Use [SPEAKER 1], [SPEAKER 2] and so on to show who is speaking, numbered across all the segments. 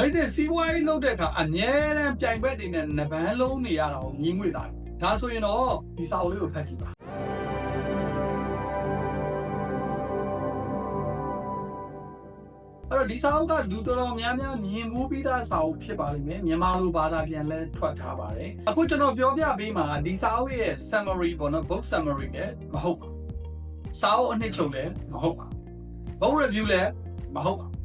[SPEAKER 1] မိတ်ဆွေစီးပွားရေးလုပ်တဲ့အခါအမြဲတမ်းပြိုင်ဘက်တွေနဲ့နဗန်းလုံးနေရတာကိုညီငွေတာဒါဆိုရင်တော့ဒီစာအုပ်လေးကိုဖတ်ကြည့်ပါအဲ့တော့ဒီစာအုပ်ကလူတော်တော်များများမြင်မှုပြီးသားစာအုပ်ဖြစ်ပါလိမ့်မယ်မြန်မာလိုဘာသာပြန်လဲထွက်ထားပါတယ်အခုကျွန်တော်ပြောပြပေးမှာဒီစာအုပ်ရဲ့ summary ပေါ့နော် book summary လည်းမဟုတ်ပါဘူးစာအုပ်အနှစ်ချုပ်လည်းမဟုတ်ပါဘူး book review လည်းမဟုတ်ပါဘူး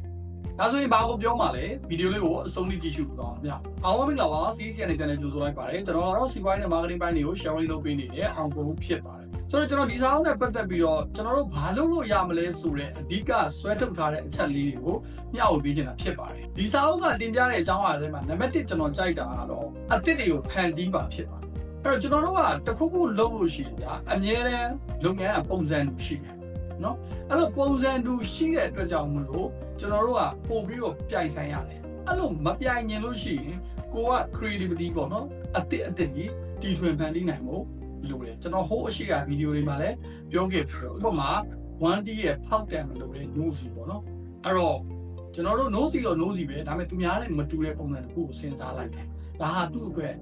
[SPEAKER 1] ဒါဆိုရင်ဘာကိုပြောမှလဲဗီဒီယိုလေးကိုအဆုံးထိကြည့်ရှုတော့မြတ်အောင်မင်္ဂလာပါစီးစီကနေပြန်လည်ကြိုဆိုလိုက်ပါတယ်ကျွန်တော်ကတော့စီးပွားရေးနဲ့ marketing ပိုင်းတွေကို sharing လုပ်ပေးနေတဲ့အောင်ကိုဖြစ်ပါတယ်ဆိုတော့ကျွန်တော်ဒီစာအုပ်နဲ့ပတ်သက်ပြီးတော့ကျွန်တော်တို့ဘာလုပ်လို့ရမလဲဆိုတဲ့အဓိကဆွဲထုတ်ထားတဲ့အချက်လေးတွေကိုမျှဝေပေးနေတာဖြစ်ပါတယ်ဒီစာအုပ်ကတင်ပြတဲ့အကြောင်းအရာတွေမှာနံပါတ်1ကျွန်တော်ကြိုက်တာကတော့အသစ်တွေကိုဖန်တီးပါဖြစ်ပါတယ်အဲ့တော့ကျွန်တော်တို့ကတခုခုလုပ်လို့ရှိရင်ဗျာအမြဲတမ်းလုပ်ငန်းကပုံစံတူရှိတယ် နော်အဲ့လိုပုံစံတူရှိတဲ့အတွက်ကြောင့်မလို့ကျွန်တော်တို့ကပို့ပြီးတော့ပြိုင်ဆိုင်ရတယ်အဲ့လိုမပြိုင်ရင်လို့ရှိရင်ကိုက creativity ပေါ့နော်အသစ်အသစ်ကြီးတီထွင်ဖန်တီးနိုင်ဖို့လိုတယ်ကျွန်တော်ဟိုးအရှိကဗီဒီယိုတွေမှာလည်းပြောခဲ့ပြီးတော့ဥပမာ 1D ရဲ့ဖောက်တယ်မလို့လေ nose ပေါ့နော်အဲ့တော့ကျွန်တော်တို့ nose တော့ nose ပဲဒါပေမဲ့သူများနဲ့မတူတဲ့ပုံစံတစ်ခုကိုစဉ်းစားလိုက်တယ်ဒါဟာသူ့အတွက်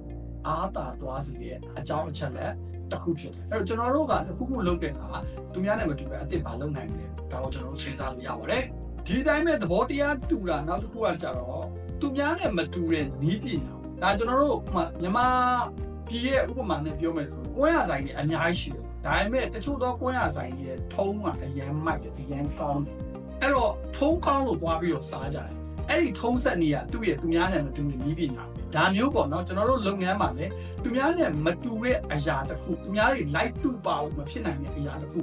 [SPEAKER 1] အားတာသွားစီတဲ့အကြောင်းအချက်လက် တစ်ခုဖြစ်တယ်အဲ့တော့ကျွန်တော်တို့ကတစ်ခုခုလုပ်တဲ့အခါသူများနဲ့မတူပဲအစ်စ်ပါလုပ်နိုင်တယ်ဒါကိုကျွန်တော်တို့စဉ်းစားလို့ရပါတယ်ဒီတိုင်းမဲ့သဘောတရားတူတာနောက်တစ်ခုကကြတော့သူများနဲ့မတူတဲ့နီးပညာဒါကျွန်တော်တို့ဥပမာမြန်မာပြည်ရဲ့ဥပမာနဲ့ပြောမယ်ဆိုကိုယ်ရဆိုင်တွေအများကြီးရှိတယ်ဒါပေမဲ့တချို့သောကိုယ်ရဆိုင်တွေရဲ့ထုံးကအရန်မိုက်တယ်အရန်ကောင်းတယ်အဲ့တော့ထုံးကောင်းလို့သွားပြီးတော့စားကြတယ် အဲ့ဒီထုံးဆက်နေရသူ့ရဲ့သူများနဲ့မတူတဲ့နီးပညာဒါမျိုးပေါ့နော်ကျွန်တော်တို့လုပ်ငန်းမှာလည်းသူများနဲ့မတူတဲ့အရာတစ်ခုသူများတွေ like တူပါလို့မဖြစ်နိုင်တဲ့အရာတစ်ခု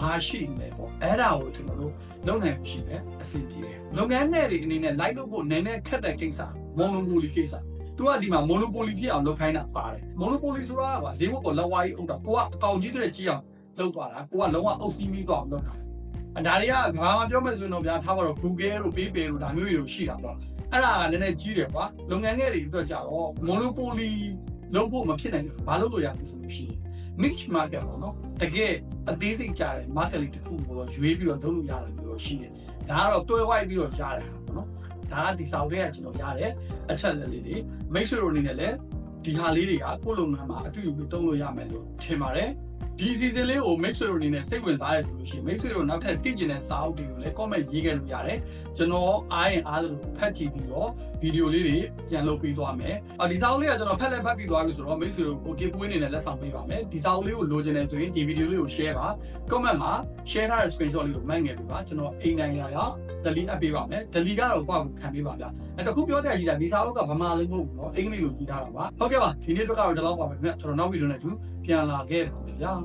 [SPEAKER 1] ဘာရှိနေပေါ့အဲ့ဒါကိုကျွန်တော်တို့လုပ်နိုင်မှုရှိတယ်အဆင်ပြေတယ်လုပ်ငန်းနယ်တွေအနေနဲ့ like လုပ်ဖို့နည်းနည်းခက်တဲ့ကိစ္စမွန်လိုပိုလီကိစ္စသူကဒီမှာမိုနိုပိုလီဖြစ်အောင်လုပ်ခိုင်းတာပါတယ်မိုနိုပိုလီဆိုတာကဈေးဘက်ကိုလက်ဝါးကြီးအုပ်တာကိုကအကောင်ကြီးတွေကြီးအောင်လုပ်သွားတာကိုကလုံးဝအုပ်စီးမိသွားအောင်လုပ်တာ အဒါတွေကဘာမှပြောမယ်ဆိုရင်တော့ဗျာထားပါတော့ Google တို့ PayPal တို့ဒါမျိုးတွေရှိတာပေါ့အဲ့ဒါကနည်းနည်းကြီးတယ်ကွာလုပ်ငန်းငယ်တွေအတွက်ကြတော့ monopoly လုပ်ဖို့မဖြစ်နိုင်ဘူးဘာလုပ်လို့ရလဲဆိုလို့ရှိရင် niche market ပေါ့နော်တကယ်အသေးစိတ်ကြတယ် market လေးတစ်ခုကိုတော့ရွေးပြီးတော့လုပ်လို့ရတယ်လို့ရှိတယ်ဒါကတော့တွဲဝိုက်ပြီးတော့ရတယ်ဟာပေါ့နော်ဒါကဒီစာအုပ်တွေကကျွန်တော်ရတယ်အချက်လက်လေးတွေမိတ်ဆွေတို့အနေနဲ့လည်းဒီဟာလေးတွေကကိုယ့်လုပ်ငန်းမှာအတူတူပြီးသုံးလို့ရမယ်လို့ထင်ပါတယ် ဒီစီစဉ်လေးကိုမိတ်ဆွေတို့အနေနဲ့စိတ်ဝင်စားရဆိုလို့ရှိရင်မိတ်ဆွေတို့နောက်ထပ်သိကျင်တဲ့စာအုပ်တွေကိုလည်း comment ရေးခဲ့လို့ရတယ်ကျွန်တော်အားရင်အားလို့ဖတ်ကြည့်ပြီးတော့ဗီဒီယိုလေးတွေပြန်လုပ်ပေးသွားမယ်။အော်ဒီစာအုပ်လေးကကျွန်တော်ဖတ်လက်ဖတ်ပြီးသွားပြီဆိုတော့မိတ်ဆွေတို့ကို giveaway အနေနဲ့လက်ဆောင်ပေးပါမယ်။ဒီစာအုပ်လေးကိုလိုချင်တယ်ဆိုရင်ဒီဗီဒီယိုလေးကို share ပါ comment မှာ share ထားတဲ့ screenshot လေးကိုမှတ်ငယ်ပေးပါကျွန်တော်အိမ်နိုင်ရရ delete အပ်ပေးပါမယ်။ delete ကတော့ကိုယ့်ကိုခံပေးပါဗျာ။အဲတခုပြောတဲ့ကြီးတာဒီစာအုပ်ကဗမာလေးမဟုတ်ဘူးเนาะအင်္ဂလိပ်လိုကြီးထားတာပါ။ဟုတ်ကဲ့ပါဒီနေ့တော့ကတော့ဒီလောက်ပါပဲခင်ဗျ။ကျွန်တော်နောက်ဗီဒီယိုနဲ့တူ ပြန်လာခဲ့ပါမယ်ဗျာ။